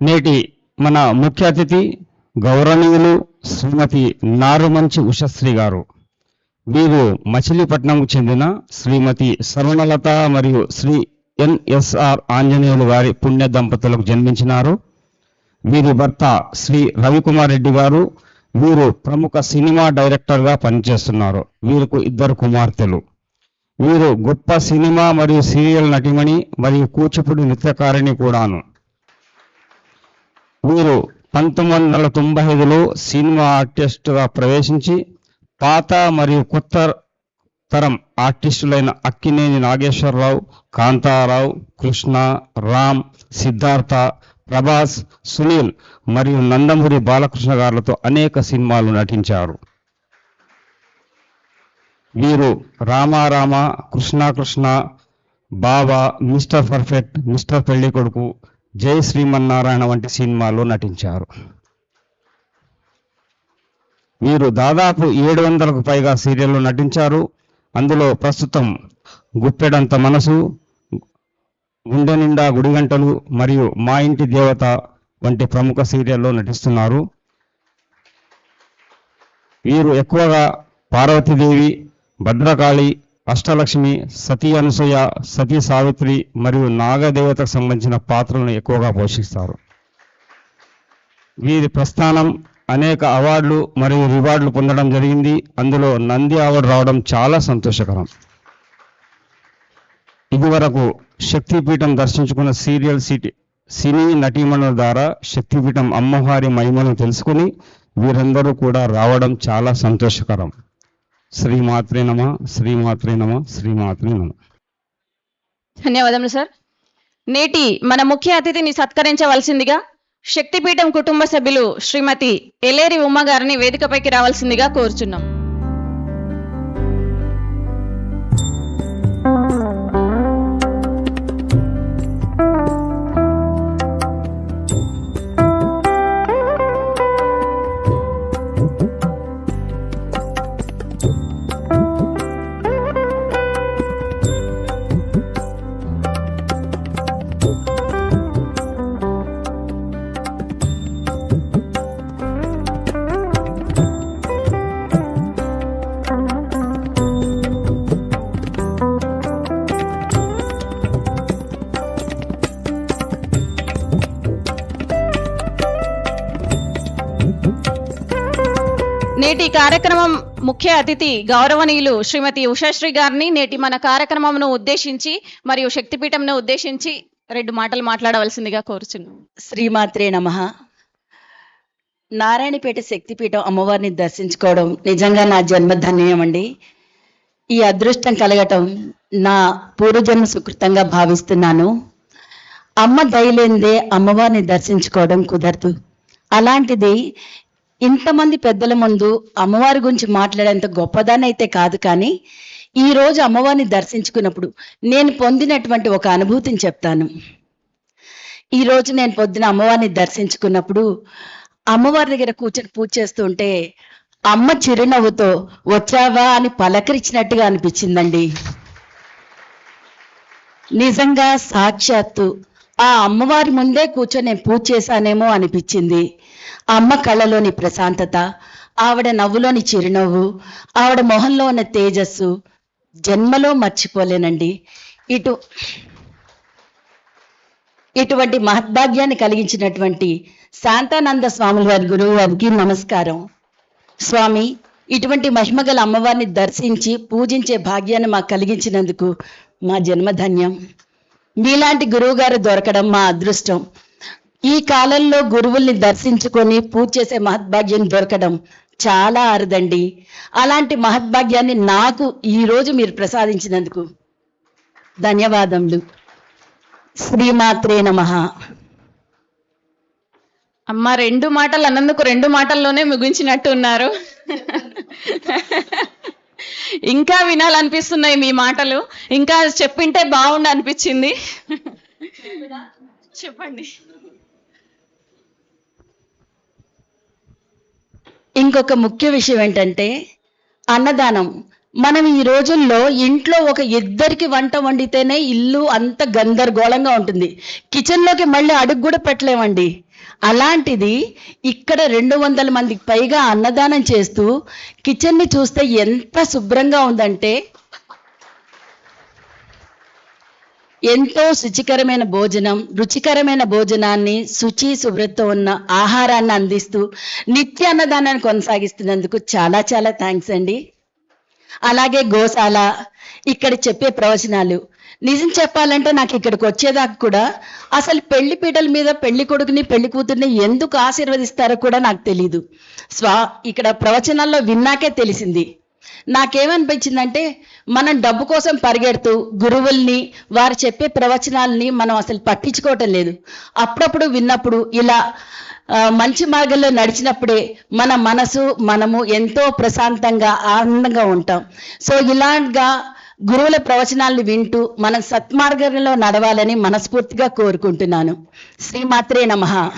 నేటి మన ముఖ్య అతిథి గౌరవనీయులు శ్రీమతి నారుమంచి ఉషశ్రీ గారు. వీరు మచిలీపట్నంకు చెందిన శ్రీమతి సరుణలత మరియు శ్రీ ఎన్ఎస్ఆర్ ఆంజనేయులు గారి పుణ్య దంపతులకు జన్మించినారు. వీరి భర్త శ్రీ రవికుమార్ రెడ్డి గారు వీరు ప్రముఖ సినిమా డైరెక్టర్గా పనిచేస్తున్నారు. వీరికి ఇద్దరు కుమార్తెలు. వీరు గొప్ప సినిమా మరియు సీరియల్ నటిమణి మరియు కూచిపూడి నృత్యకారిణి కూడాను. వీరు పంతొమ్మిది వందల తొంభై ఐదులో సినిమా ఆర్టిస్టుగా ప్రవేశించి పాత మరియు కొత్త తరం ఆర్టిస్టులైన అక్కినేని నాగేశ్వరరావు కాంతారావు కృష్ణ రామ్ సిద్ధార్థ ప్రభాస్ సునీల్ మరియు నందమూరి బాలకృష్ణ గారులతో అనేక సినిమాలు నటించారు. వీరు రామారామ కృష్ణ కృష్ణ బాబా మిస్టర్ పర్ఫెక్ట్ మిస్టర్ పెళ్ళి కొడుకు జై శ్రీమన్నారాయణ వంటి సినిమాల్లో నటించారు. వీరు దాదాపు ఏడు వందలకు పైగా సీరియల్లో నటించారు. అందులో ప్రస్తుతం గుప్పెడంత మనసు గుండె నిండా గుడిగంటలు మరియు మా ఇంటి దేవత వంటి ప్రముఖ సీరియల్లో నటిస్తున్నారు. వీరు ఎక్కువగా పార్వతీదేవి భద్రకాళి అష్టలక్ష్మి సతీ అనసూయ సతీ సావిత్రి మరియు నాగదేవతకు సంబంధించిన పాత్రలను ఎక్కువగా పోషిస్తారు. వీరి ప్రస్థానం అనేక అవార్డులు మరియు రివార్డులు పొందడం జరిగింది. అందులో నంది అవార్డు రావడం చాలా సంతోషకరం. ఇదివరకు శక్తిపీఠం దర్శించుకున్న సీరియల్ సిటీ సినీ నటీమణుల ద్వారా శక్తిపీఠం అమ్మవారి మహిమను తెలుసుకుని వీరందరూ కూడా రావడం చాలా సంతోషకరం. శ్రీమాత్రే నమ శ్రీమాత్రే నమ శ్రీమాత్రే నమ. ధన్యవాదములు సార్. నేటి మన ముఖ్య అతిథిని సత్కరించవలసిందిగా శక్తిపీఠం కుటుంబ సభ్యులు శ్రీమతి ఎలేరి ఉమ్మ గారిని వేదికపైకి రావాల్సిందిగా కోరుచున్నాం. నేటి కార్యక్రమం ముఖ్య అతిథి గౌరవనీయులు శ్రీమతి ఉషాశ్రీ గారిని నేటి మన కార్యక్రమంను ఉద్దేశించి మరియు శక్తిపీఠంను ఉద్దేశించి రెండు మాటలు మాట్లాడవలసిందిగా కోరుచున్నాం. శ్రీమాత్రే నమ. నారాయణపేట శక్తిపీఠం అమ్మవారిని దర్శించుకోవడం నిజంగా నా జన్మధన్యం అండి. ఈ అదృష్టం కలగటం నా పూర్వజన్మ సుకృతంగా భావిస్తున్నాను. అమ్మ దయలేందే అమ్మవారిని దర్శించుకోవడం కుదరదు. అలాంటిది ఇంతమంది పెద్దల ముందు అమ్మవారి గురించి మాట్లాడేంత గొప్పదానైతే కాదు కానీ ఈ రోజు అమ్మవారిని దర్శించుకున్నప్పుడు నేను పొందినటువంటి ఒక అనుభూతిని చెప్తాను. ఈ రోజు నేను పొద్దున అమ్మవారిని దర్శించుకున్నప్పుడు అమ్మవారి దగ్గర కూర్చొని పూజ చేస్తుంటే అమ్మ చిరునవ్వుతో వచ్చావా? అని పలకరించినట్టుగా అనిపించిందండి. నిజంగా సాక్షాత్తు ఆ అమ్మవారి ముందే కూర్చొని నేను పూజ చేశానేమో అనిపించింది. అమ్మ కళ్ళలోని ప్రశాంతత ఆవిడ నవ్వులోని చిరునవ్వు ఆవిడ మొహంలో ఉన్న తేజస్సు జన్మలో మర్చిపోలేనండి. ఇటు ఇటువంటి మహద్భాగ్యాన్ని కలిగించినటువంటి శాంతానంద స్వాముల వారి గురువు వారికి నమస్కారం. స్వామి ఇటువంటి మహిమగల అమ్మవారిని దర్శించి పూజించే భాగ్యాన్ని మాకు కలిగించినందుకు మా జన్మధన్యం. మీలాంటి గురువు గారు దొరకడం మా అదృష్టం. ఈ కాలంలో గురువుల్ని దర్శించుకొని పూజ చేసే మహద్భాగ్యం దొరకడం చాలా అరుదండి. అలాంటి మహద్భాగ్యాన్ని నాకు ఈరోజు మీరు ప్రసాదించినందుకు ధన్యవాదములు. శ్రీమాత్రే నమ. అమ్మ రెండు మాటలు అన్నందుకు రెండు మాటల్లోనే ముగించినట్టు ఉన్నారు ఇంకా వినాలనిపిస్తున్నాయి మీ మాటలు. ఇంకా చెప్పింటే బాగుండు అనిపించింది. చెప్పండి. ఇంకొక ముఖ్య విషయం ఏంటంటే అన్నదానం. మనం ఈ రోజుల్లో ఇంట్లో ఒక ఇద్దరికి వంట వండితేనే ఇల్లు అంత గందరగోళంగా ఉంటుంది. కిచెన్లోకి మళ్ళీ అడుగు కూడా పెట్టలేమండి. అలాంటిది ఇక్కడ రెండు వందల మందికి పైగా అన్నదానం చేస్తూ కిచెన్ని చూస్తే ఎంత శుభ్రంగా ఉందంటే ఎంతో శుచికరమైన భోజనం రుచికరమైన భోజనాన్ని శుచి శుభ్రత ఉన్న ఆహారాన్ని అందిస్తూ నిత్య అన్నదానాన్ని కొనసాగిస్తున్నందుకు చాలా చాలా థ్యాంక్స్ అండి. అలాగే గోశాల ఇక్కడ చెప్పే ప్రవచనాలు నిజం చెప్పాలంటే నాకు ఇక్కడికి వచ్చేదాకా కూడా అసలు పెళ్ళి పీటల మీద పెళ్ళి కొడుకుని పెళ్ళి కూతుర్ని ఎందుకు ఆశీర్వదిస్తారో కూడా నాకు తెలీదు. స్వా ఇక్కడ ప్రవచనాల్లో విన్నాకే తెలిసింది. నాకేమనిపించిందంటే మనం డబ్బు కోసం పరిగెడుతూ గురువుల్ని వారు చెప్పే ప్రవచనాలని మనం అసలు పట్టించుకోవటం లేదు. అప్పుడప్పుడు విన్నప్పుడు ఇలా మంచి మార్గంలో నడిచినప్పుడే మన మనసు మనము ఎంతో ప్రశాంతంగా ఆనందంగా ఉంటాం. సో ఇలాగా గురువుల ప్రవచనాలను వింటూ మనం సత్మార్గంలో నడవాలని మనస్ఫూర్తిగా కోరుకుంటున్నాను. శ్రీమాత్రే నమ.